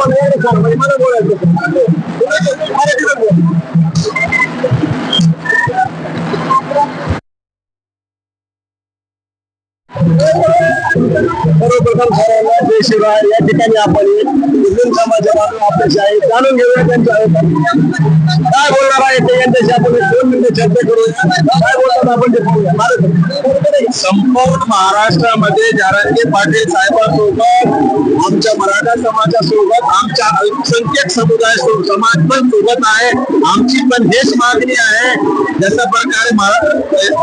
बोला एवढं सांग म्हणजे मला बोलायचं सर्वप्रथम सर्वांना जय शिवाय. या ठिकाणी आपण मुस्लिम मुस्लिम समाजाला आपल्याशी आहे जाणून घेऊया त्यांच्या काय बोलणार आहे ते? यांच्याशी आपण दोन मिनिटं चर्चा करूया. काय बोलतात आपण ते पाहूया. संपूर्ण महाराष्ट्रामध्ये जारांगे पाटील साहेबांसोबत आमच्या मराठा समाजासोबत आमच्या अल्पसंख्याक समुदाय समाज पण सोबत आहे. आमची पण हेच मागणी आहे. जशा प्रकारे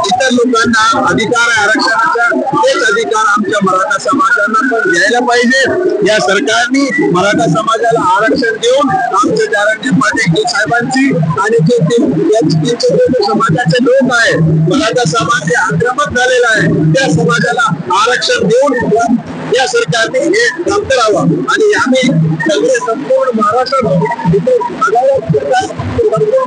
इतर लोकांना अधिकार आहे आरक्षणाचा तेच अधिकार आमच्या मराठा समाजाला पण घ्यायला पाहिजे या सरकारने मराठा समाजाला आरक्षण देऊन आमचे जारांगे पाटील साहेबांची आणि जे समाजाचे लोक आहे मराठा समाज हे आक्रमक झालेला आहे. त्या समाजाला आरक्षण देऊन या- सरकारने हे काम करावं आणि आम्ही सगळे संपूर्ण महाराष्ट्रात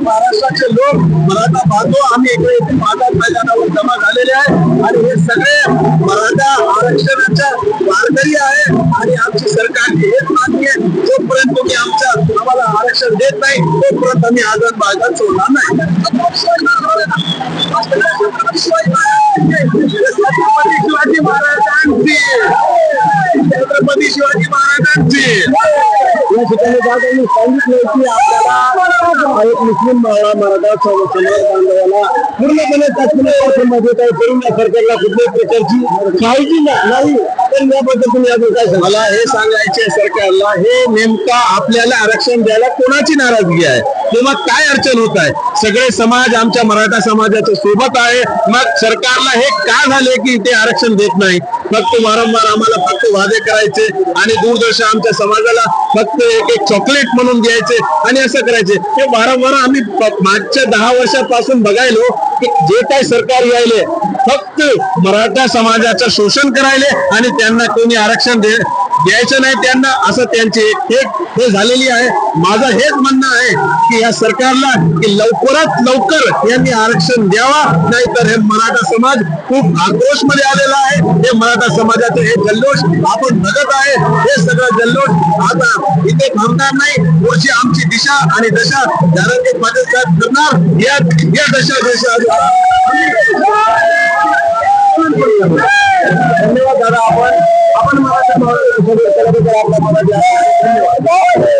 महाराष्ट्राचे लोक मराठा बांधव आम्ही इकडे बाजार मैदानावर जमा झालेले आहे. आणि हे सगळे मराठा आरक्षणाच्या वारकरी आहे. आणि आमची सरकारची हेच मागणी आहे. जोपर्यंत तुम्ही आमच्या आम्हाला आरक्षण देत नाही तोपर्यंत आम्ही आझाद बाजार सोडणार नाही. शिवाजी महाराजांची छत्रपती शिवाजी महाराजांची. या ठिकाणी दादांनी सांगितलं की आपल्याला एक मुस्लिम मरा- मराठा सम- समाज बांधवाला पूर्णपणे मध्ये काही करून या सरकारला कुठल्याही प्रकारची काळजी नाही. तर याबद्दल तुम्ही अजून काय मला हे सांगायचे सरकारला हे नेमका आपल्याला आरक्षण द्यायला कोणाची नाराजगी आहे? तेव्हा काय अडचण होत आहे? सगळे समाज आमच्या मराठा समाजाच्या सोबत आहे. मग सरकारला हे का झाले की ते आरक्षण देत नाही? फक्त वारंवार आम्हाला फक्त वादे करायचे आणि दूरदर्शन आमच्या समाजाला फक्त एक एक चॉकलेट म्हणून द्यायचे आणि असं करायचे. हे वारंवार आम्ही मागच्या दहा वर्षापासून बघायलो की जे काही सरकार यायले फक्त मराठा समाजाचं शोषण करायले आणि त्यांना कोणी आरक्षण दे द्यायचं नाही त्यांना असं त्यांची एक हे झालेली आहे. माझं हेच म्हणणं आहे की या सरकारला की लवकरात लवकर यांनी आरक्षण द्यावा नाहीतर हे मराठा समाज खूप आक्रोशमध्ये आलेला आहे. हे मराठा समाजाचं हे जल्लोष आपण बघत आहे. हे सगळं जल्लोष आता इथे थांबणार नाही. पुढची आमची दिशा आणि दशा धनंजय पाटील साहेब करणार. या या दशा दशा ধন্যবাদ